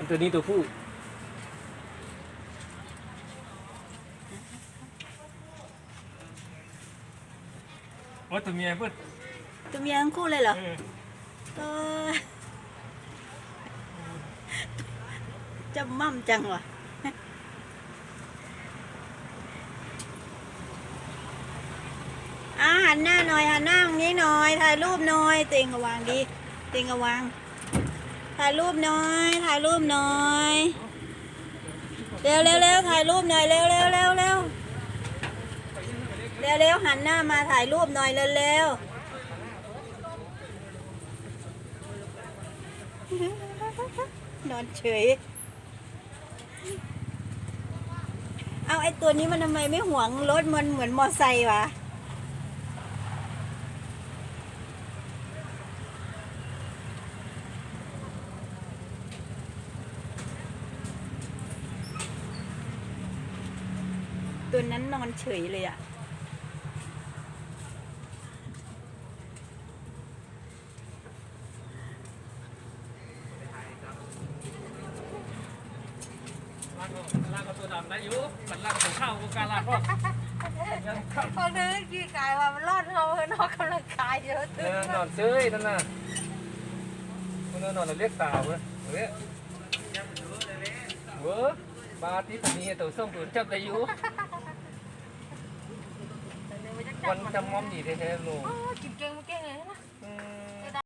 อันตัวนี้ตัวผู้ว่าตัวเมียเพิ่นตัวเมียทั้งคู่เลยเหรอเออเออจะมั่มจังวะอ่าหันหน้าหน่อยหันหน้าตรงนี้หน่อยถ่ายรูปหน่อยเต็งกระวางดีเต็งกระวาง ถ่ายรูปน่อย ถ่ายรูปน่อย เร็วเร็วเร็วถ่ายรูปหน่อยเร็วเร็วเร็วเร็วเร็วเร็วหันหน้ามาถ่ายรูปหน่อยเร็วเร็วนอนเฉย เอาไอ้ตัวนี้มันทำไมไม่หวงรถมันเหมือนมอไซค์วะ ตัวนั้นนอนเฉยเลยอะ ลากก็ลากก็ตัวดำได้อยู่มันลากของข้าวก็การลากก็ยังข้าวพอนึกกี่กายว่ามันรอดเราเพื่อนออกกำลังกายเยอะเอตึ้งอนอนเซ้ยนั่นน่ะมันนอนเราเรียกตาเว้ยเว้ยเว้ยบาที่ผมมีตัวส้มตัวจับได้อยู่ วันจำม้อมดีแท้ๆลูก กินเก่ง